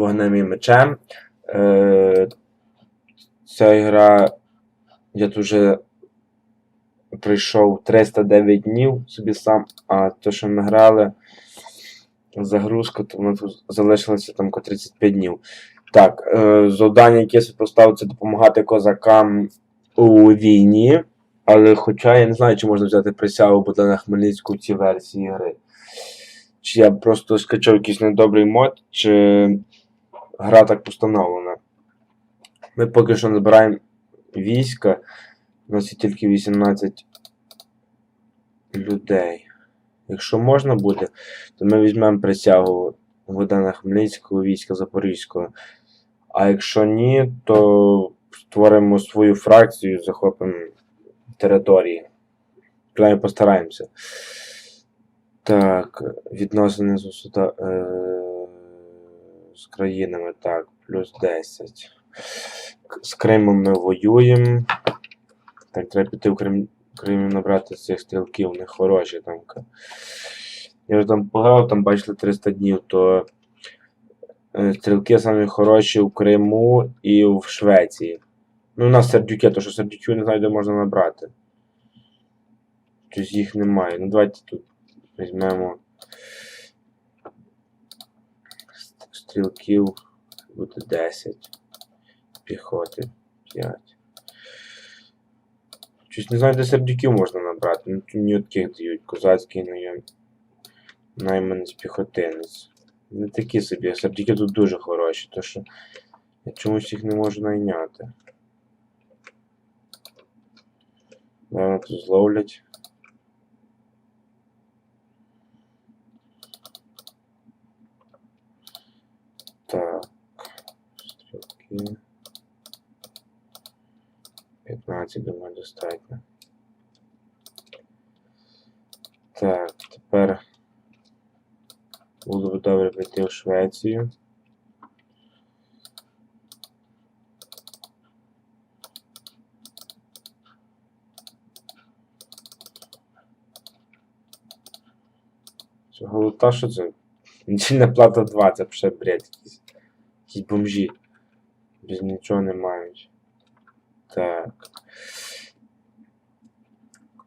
вогнем і мечем. Е, ця гра я тут вже пройшов 309 днів собі сам, а то, що ми грали загрузка, то воно тут залишилося там 35 днів. Так, е, завдання, яке я поставив, це допомагати козакам у війні. Але хоча я не знаю, чи можна взяти присягу Богдана Хмельницького в цій версії гри. Чи я просто скачав якийсь недобрий мод, чи гра так постановлена. Ми поки що збираємо війська. У нас є тільки 18 людей. Якщо можна буде, то ми візьмемо присягу Богдана Хмельницького війська Запорізького. А якщо ні, то створимо свою фракцію, захопимо території. Принаймні постараємося. Так, відносини з, е... з країнами, так, плюс 10. З Кримом ми воюємо. Так, треба піти в Крим, Крим набрати цих стрілків, вони хороші там. Я вже там пограв, там бачили 300 днів, то е, стрілки самі хороші в Криму і в Швеції. Ну, у нас сердюки, то що сердюків не знаю, де можна набрати. Щось їх немає. Ну давайте тут візьмемо стрілків буде 10. Піхоти 5. Щось не знаю, де сердюків можна набрати. Ну мені от таких дають. Козацький найом. Найманець піхотинець. Не такі собі, сердюки тут дуже хороші, то що я чомусь їх не можу найняти. Наверно, тут зловлять. Так. Стрілки. 15, думаю, достатньо. Так, тепер було б добре піти в Швецію. Голота, що це? Недільна плата 2, це бред якийсь. Якісь бомжі. Без нічого не мають. Так.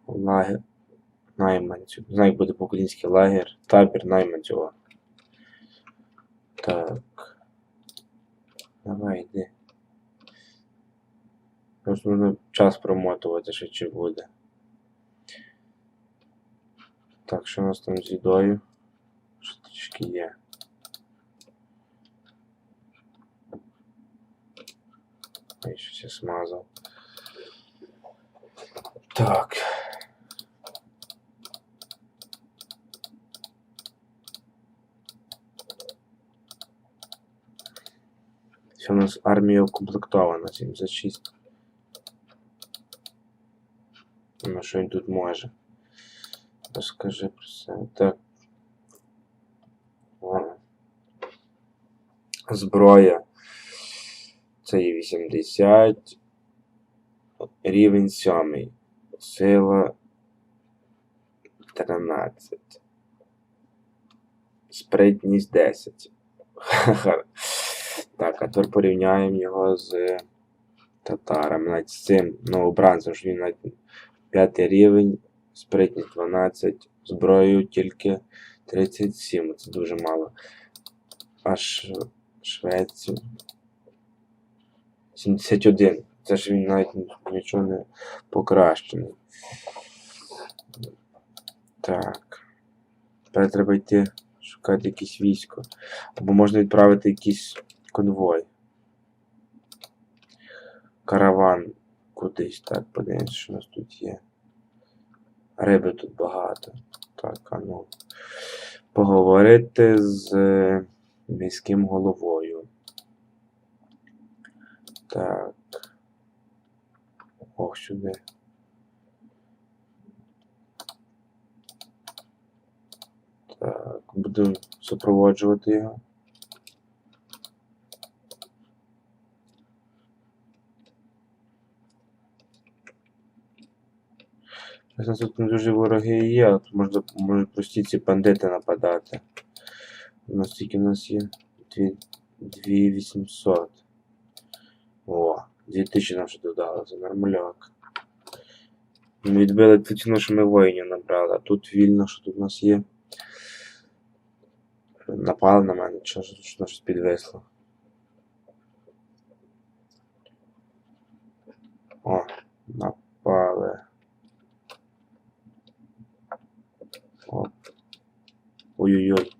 Лагер. Найманців. Не буде по-українськи лагер. Табір найманців. о. Так. Давай, йди. Просто нужно час промотувати, що чи буде. Так, що у нас там з їдою? Що трішки є. Ой, щось я смазав. Так. Все у нас армія укомплектована 76. Ну, що він тут може? Розкажи про це. Так. Ладно. Зброя. Це є 80. Рівень 7. Сила 13. Спритність 10. Ха-ха. Так, а тепер порівняємо його з татарами. Навіть з цим новобранцем, що він навіть п'ятий рівень, спритність 12, зброю тільки 37. Це дуже мало. Аж Швецію. 71. Це ж він навіть нічого не покращений. Так. Тепер треба йти шукати якесь військо. Або можна відправити якийсь конвой. Караван кудись. Так, подивимось, що у нас тут є. Риби тут багато. Так, а ну. Поговорити з е, міським головою. Так. Ох, сюди. Так, буду супроводжувати його. У нас тут не дуже вороги є, а тут можна, можуть прості ці бандити нападати. У нас тільки у нас є 2800. О, 2000 нам ще додали, це нормальок. Ми відбили ту ціну, що ми воїнів набрали, а тут вільно, що тут у нас є. Напали на мене, чи що що щось підвисло. О, напали. Ой-ой-ой.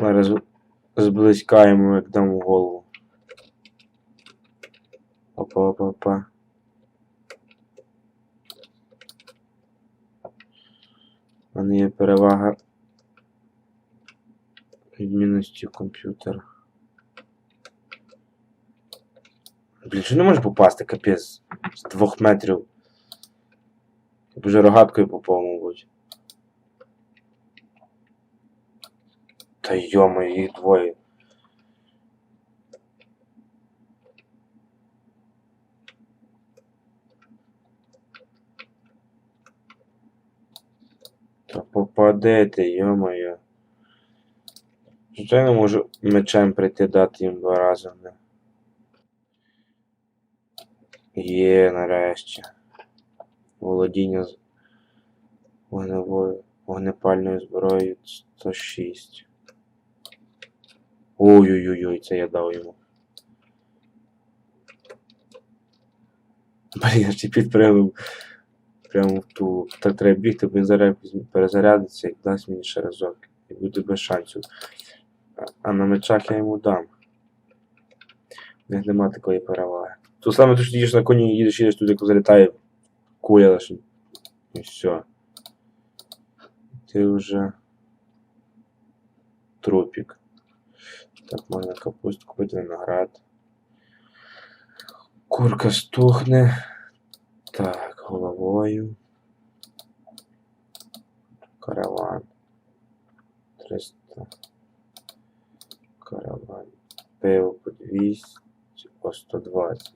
Зараз зблизька йому як дам в голову. Опа, опа, опа. У мене є перевага відмінності комп'ютера. Блін, що не може попасти, капець, з двох метрів. Я б Вже рогаткою попав, мабуть. Та йома, їх двоє. Та попадете, йо-моє. Що не можу мечем прийти дати їм два рази, не? Є нарешті. Володіння з вогневою, вогнепальною зброєю 106. Ой-ой-ой, це я дав йому. Блін, я ще підпрямив прямо в ту. Так треба бігти, він зараз перезарядиться і дасть мені ще разок. І буде без шансів. А- на мечах я йому дам. У них нема такої переваги. То саме те, що їдеш на коні, їдеш, їдеш туди, як залітає куля лише. І все. Ти вже трупік. Так, можна капустку купити виноград. Курка стухне. Так, головою. Караван. 300. Караван. Пиво по 200, по 120.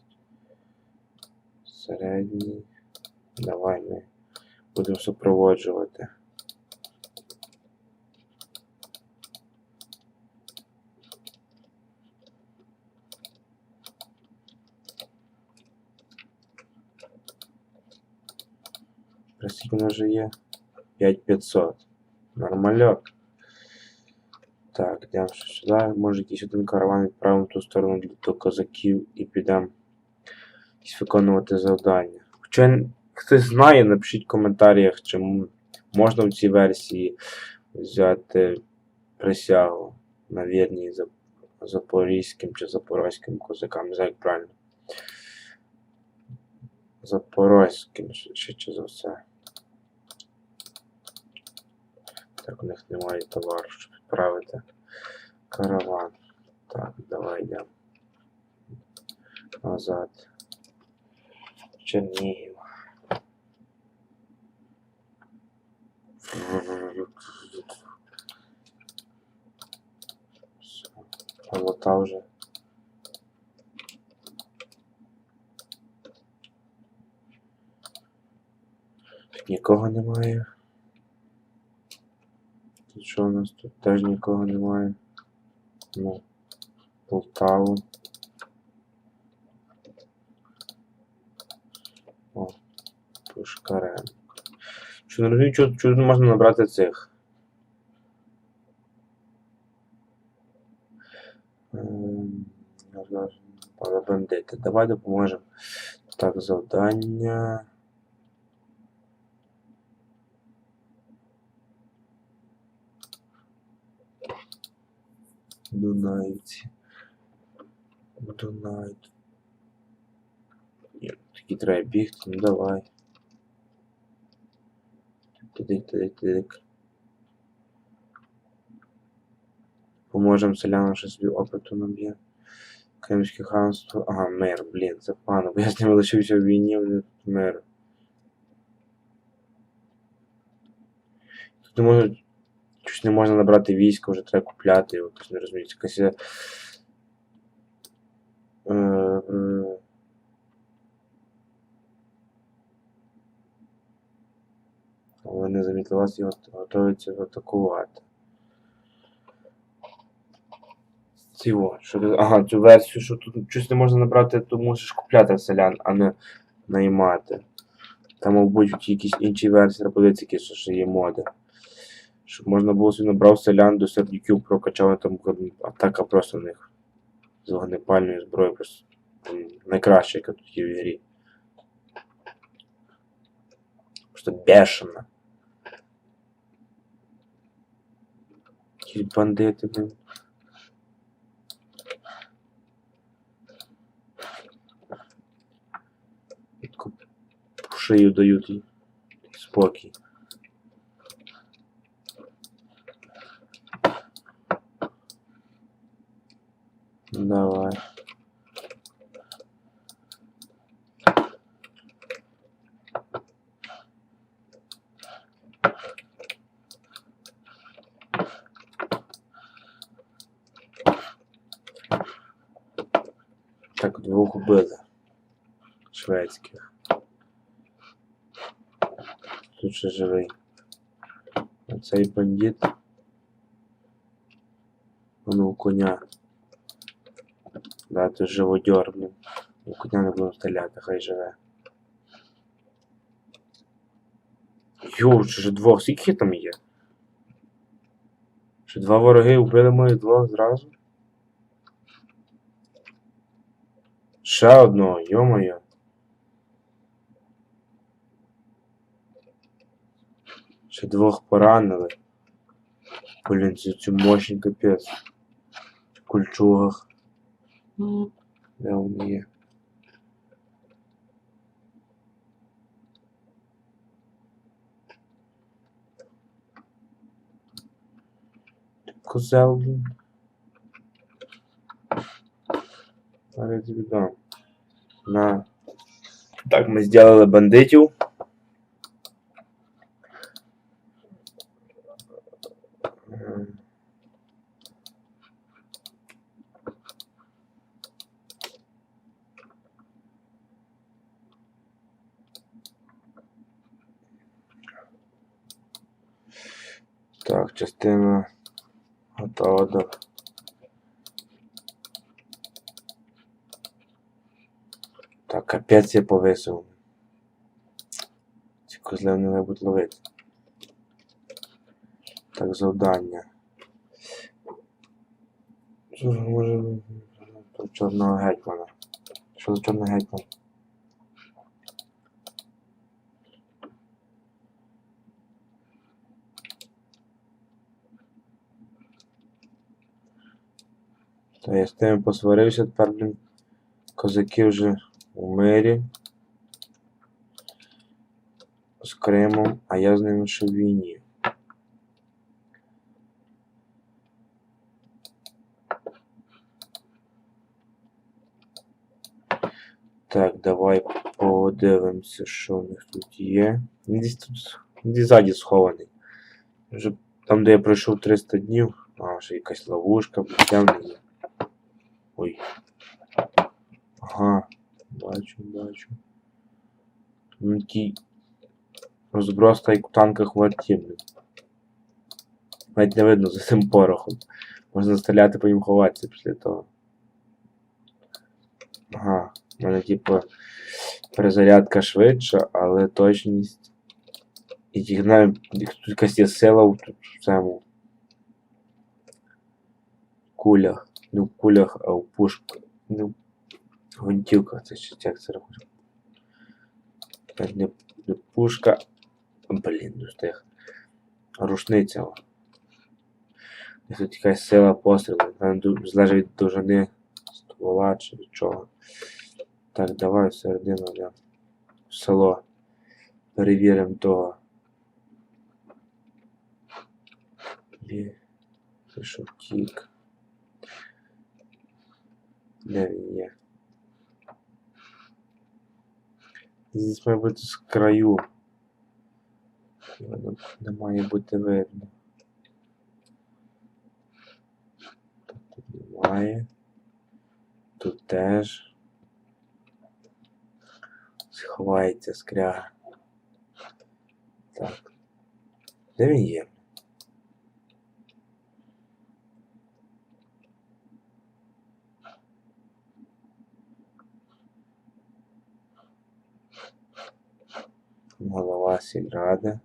Середній. Давай ми будемо супроводжувати. Нас вже є? 5500. Нормальок. Так, йдемо сюди. Може якийсь один караван відправимо ту сторону до козаків і підемо виконувати завдання. Хоча хтось знає, напишіть в коментарях, чи можна в цій версії взяти присягу на вірність за запорізьким чи запорозьким козакам. Не як правильно. Запорозьким ще чи за все. Так, у них немає товару, щоб відправити. Караван. Так, давай йдемо. Назад. Чернігів. Полота вже. Нікого немає. Тут що у нас тут теж нікого немає. Ну, Полтаву. О, Пушкаренко. Що не розумію, чого, чого можна набрати цих. Ем, бандити. Давай допоможемо. Так, завдання. Дунаївці. Дунай. Ні, такі треба бігти, ну давай. Туди, туди, туди. Поможемо селянам, що собі опиту наб'є. Кримське ханство. Ага, мир, блін, це пану, бо я з ними лишився в війні, вони тут мир. Тут можуть щось не можна набрати військо, вже треба купляти, от не розумію, якась. Е, е, Вони замітили вас і готуються атакувати. Цього, що ти... Ага, цю версію, що тут щось не можна набрати, то мусиш купляти селян, а не наймати. Там, мабуть, якісь інші версії подивіться, які що є моди. Щоб можна було собі набрав селян до сердюків, прокачав там атака просто в них. З вогнепальною зброєю просто найкраща, яка тут є в грі. Просто бешена. Якісь бандити, блин. Шию дають спокій. Давай. Так, двох убили. Шведських. Тут ще живий. Оцей бандит. Воно у коня. Да, тут живодьор, блін. У коня не будемо стріляти, хай живе. Йоу, ж двох, скільки там є? Що два вороги вбили моїх двох зразу? Ще одного, йо-моє. Ще двох поранили. Блін, цю, цю мощний капець. В кульчугах. Де вони є? Козел, блін. Зараз тобі. На. Так, ми зробили бандитів. Так, частина готова до. Так, капець я повисив. Ці козли не будуть ловити. Так, завдання. Що ж може. Чорного гетьмана. Що за чорний гетьман? Та я з тими посварився, тепер, блін, козаки вже у мирі. З Кримом, а я з ними ще в війні. Так, давай подивимося, що в них тут є. Десь тут десь ззаді схований. Вже там, де я пройшов 300 днів, а ще якась ловушка, є. Ой. Ага, бачу, бачу. Ну ті розброс та як у танках в. Навіть не видно за цим порохом. Можна стріляти по їм ховатися після того. Ага, в мене типу перезарядка швидша, але точність. І їх навіть тут якась є сила в цьому кулях. Не в кулях, а в пушках. Не в гвинтівках, це ще як це. Так, не, не пушка. Блін, ну стих. Рушниця. І Тут якась сила пострілу. Залежить від довжини ствола чи від чого. Так, давай всередину. В село. Перевіримо того. Це що втік. Є? Здесь має бути з краю. Не має бути видно. Тут немає. Тут теж. Сховається скряга. Так. Де він є? Голова сільради.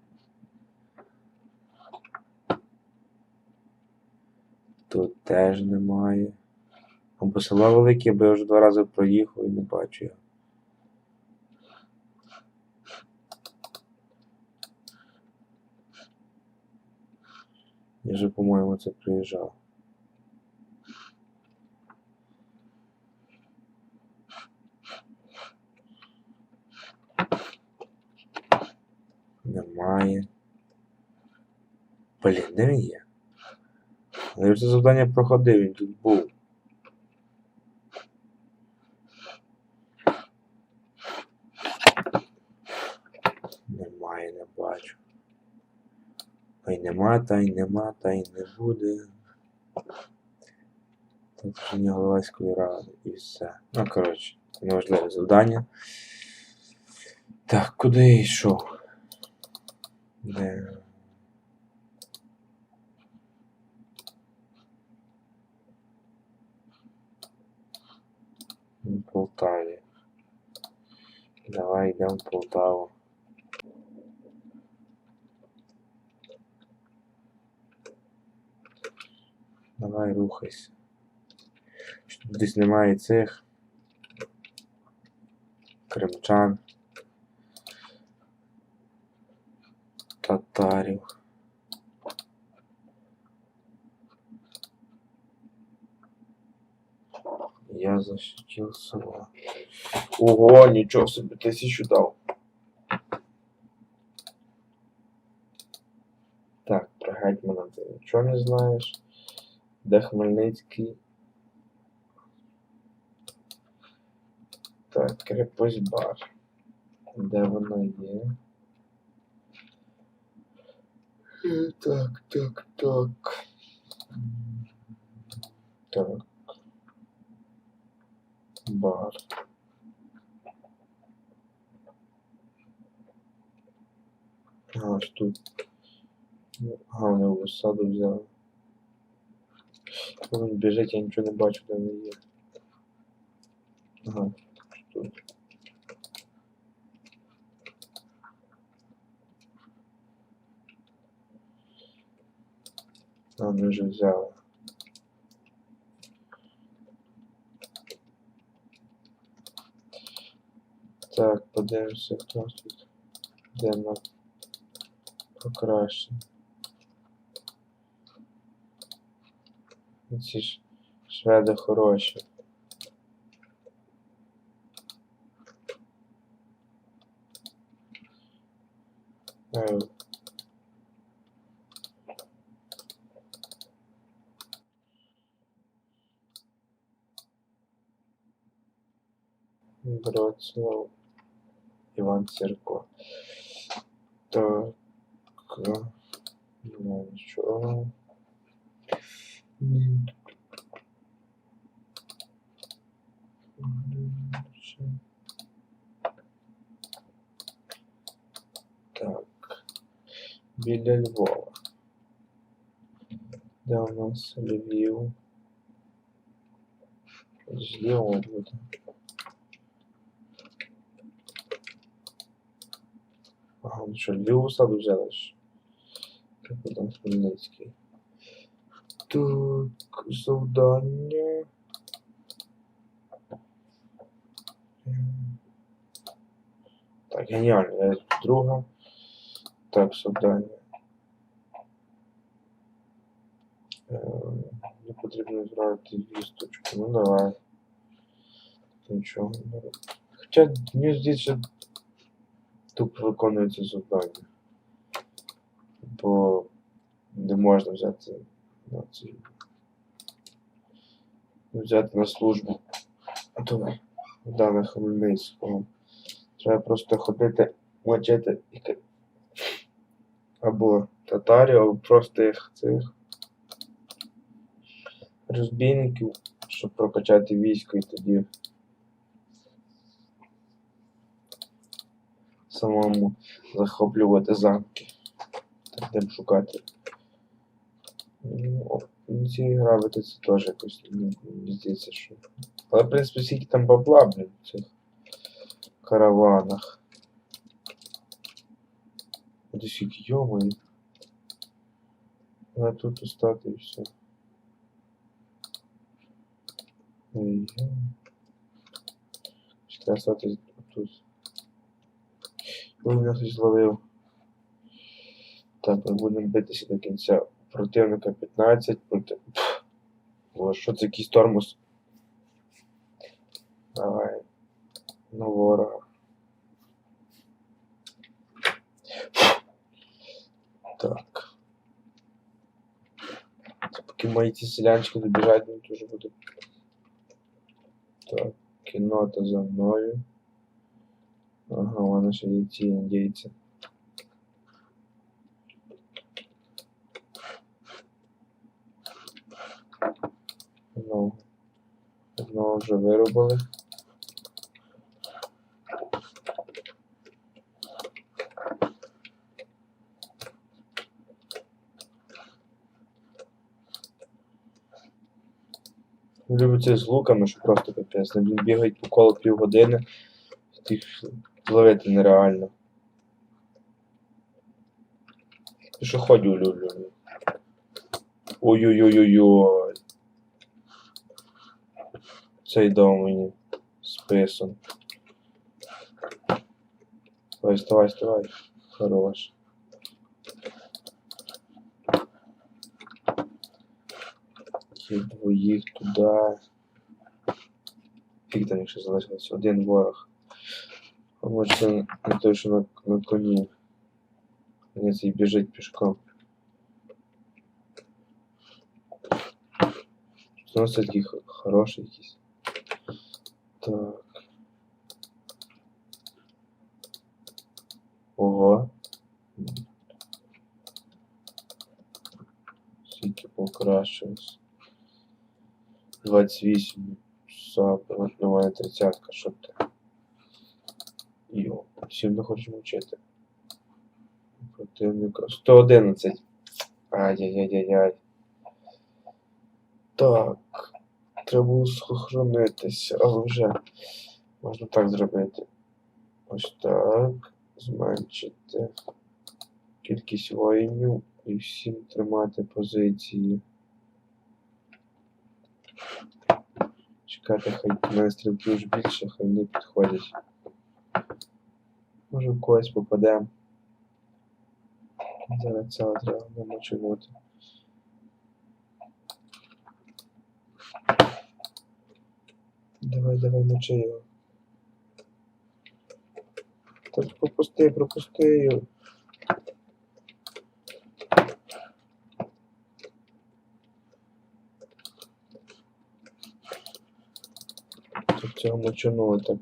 Тут теж немає. Або села велике, бо я вже два рази проїхав і не бачу його. Я вже, по-моєму, це приїжджав. Немає. Блін, де він є? Я вже це завдання проходив, він тут був. Немає, не бачу. Ой, нема, та й нема, та й не буде. Тут вже не головської ради і все. Ну, коротше, це неважливе завдання. Так, куди я йшов? Де? В Полтаві. Давай йдемо в Полтаву. Давай рухайся. Щоб десь немає цих кримчан, татарів. Я защитил села. Ого, нічого собі тисячу дав. Так, про гетьмана ти нічого не знаєш. Де Хмельницький? Так, крепость бар. Де вона є? Так, так, так. Так. Бар. А, ось тут. Ну, Ага, вони в саду взяли. Ну, Він біжить, я нічого не бачу, де він є. Ага, тут. А, ми вже взяли. Так, подивимося, хто тут. Де на покращення. Ці ж шведи хороші. Броцлав. Іван Сірко. Так. е, Ну, нічого. Так. Біля Львова. Де у нас Львів? Зліво буде. Ага, ну що, Львів саду взяли ж. Як там Хмельницький. Так, завдання. Ем. Так, геніально. Я друга. Так, завдання. Ем, Не потрібно зробити вісточку. Ну давай. Нічого не роблю. Хоча мені здається, тут виконується завдання. Бо не можна взяти на ці. Взяти на службу. до Богдана Хмельницького. Треба просто ходити, мочити або татарів, або просто їх цих розбійників, щоб прокачати військо і тоді самому захоплювати замки. Так, де тим шукати. Ну, о, ну, ці грабити це теж якось ну, мені здається, що. Але, в принципі, скільки там бабла, блін, в цих караванах. От скільки, йомаю. А тут остати і все. Ой, йо. Ще треба стати тут. Ой, мене зловив. Так, ми будемо битися до кінця. Противника 15 проти. О, що це якийсь тормоз? Давай. На ворога. Так. Це поки мої ці селянчики добіжать, мені дуже буде. Так, кінота за мною. Ага, вона ще є ці індійці. Ну, одного вже виробили. Люблю це з луками, що просто капець. Вони бігають по колу півгодини. Тих ловити нереально. Пішоходів люблю. Ой-ой-ой-ой-ой. Цей дом мені списан. Давай, вставай, вставай. Хорош. Ті двоїх туди. Фіг там якщо залишилось один ворог. А може це не той, що на, на коні. Ні, цей біжить пішком. Що у нас такий х- хороший якийсь. Так. Ого. Скільки покращилось. 28. Сапа, от на мене 30, що ти? Йо, всім не хочеш мовчати. Противника. 111. Ай-яй-яй-яй-яй. Так. Треба було але вже можна так зробити. Ось так. Зменшити кількість воїнів і всім тримати позиції. Чекати, хай мене стрілки вже більше, хай вони підходять. Може в когось попадемо. Зараз це треба намочувати. Давай, давай, мочи його. Так пропусти, пропусти його. Тут цього мочанули так.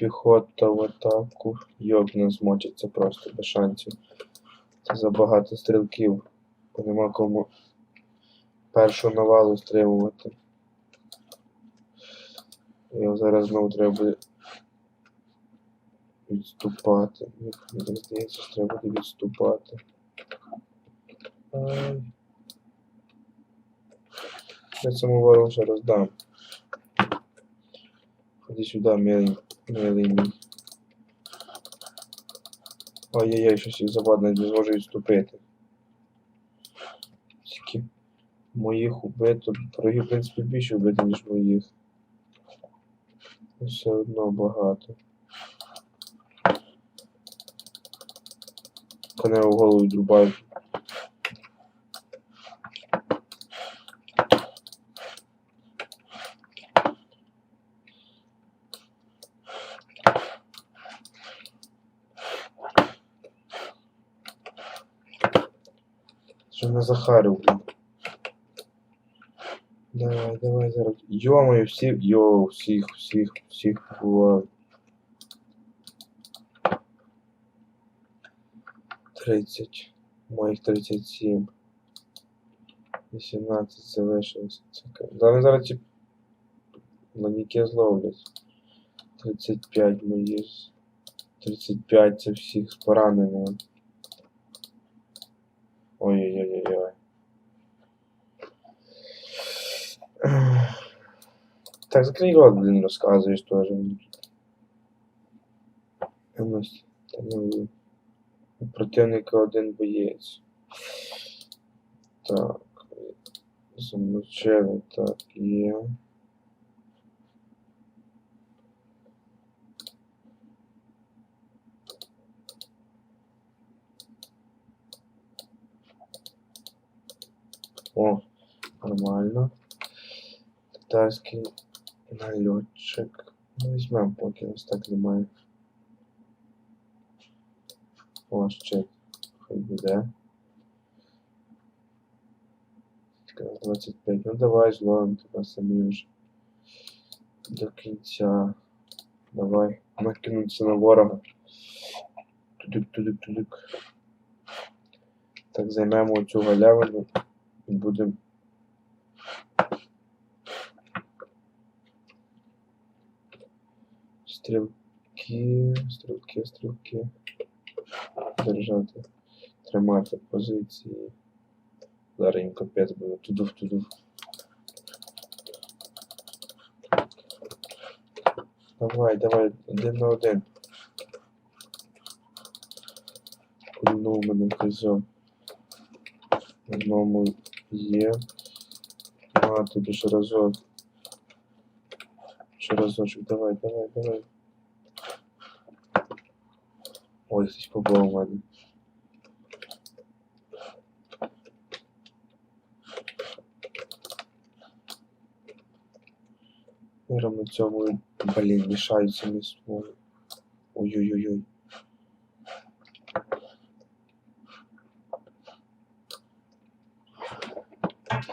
Піхота в атаку. Йоб не змочиться просто без шансів. Це забагато стрілків. Бо нема кому першу навалу стримувати. Його зараз знову треба буде відступати. Мені здається, що треба буде відступати. Я цьому ворогу вже роздам. Ходи сюди, милий, мій. Ой-ой-ой, щось їх завадно, не зможу відступити. Скільки моїх убито. Ворогів, в принципі, більше вбито, ніж моїх. Все одно багато. Коня в голову відрубають. Що на Захарів, блін. Давай, давай зараз. Йо-моє, всі. Йо, всіх, всіх, всіх побував. 30. Моїх 37. 18 залишилось. Це ка- Зараз зараз ці ланіки зловлять. 35 мої. з- 35 це всіх з пораненими. Ой-ой-ой-ой. Так, закрий рот, блін, розказуєш теж. Ось, та ну, у противника один боєць. Так. Замочили, так, є. О, нормально. Татарський нальотчик. Ну, візьмемо, поки ось так немає. О, ще хай буде. 25. Ну давай зловимо тебе самі вже. До кінця. Давай. Накинуться на ворога. Тудик, тудик, тудик. Так, займемо цю галявину і будемо. Стрілки, стрілки, стрілки. Держати. Тримати позиції. Зараз їм капець буде. Тудув, тудув. Давай, давай, один на один. Кульнув мене козьом. Одному є. А, тобі ще разок. Ще разочок, давай, давай, давай. Хтось побив у мене. Миром цьому, блін, мішаються між собою. Ой-ой-ой-ой.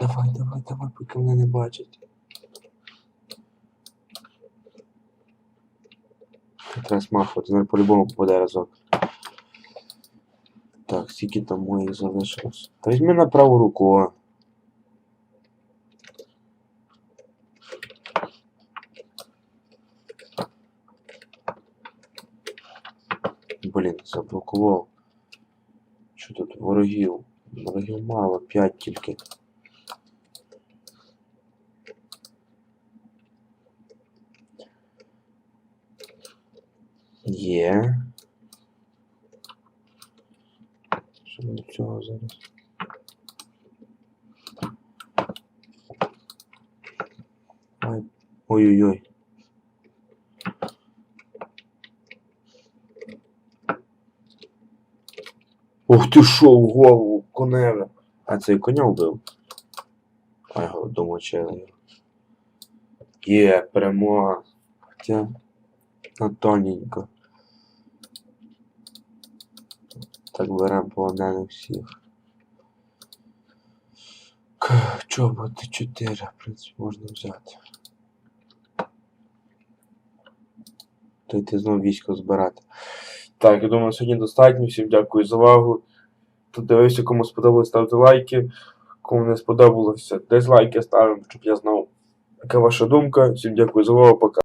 Давай, давай, давай, поки мене не бачать. Треба смахувати, зараз по-любому попаде разок. Так, скільки там моїх залишилось? Та візьми на праву руку, о. Блін, заблокував. Що тут ворогів? Ворогів мало, 5 тільки. Є. Що до цього зараз? Ой. Ой-ой-ой. Ух ти шо, в голову, коневе. А цей коня вбив. А його домочили. Є, перемога. Хоча на тоненько. Так беремо полонених всіх. Чоботи 4, в принципі, можна взяти. То йти знову військо збирати. Так, я думаю, сьогодні достатньо. Всім дякую за увагу. Дивився, кому сподобалось, ставте лайки. Кому не сподобалося, дизлайки ставимо, щоб я знав, яка ваша думка. Всім дякую за увагу, пока.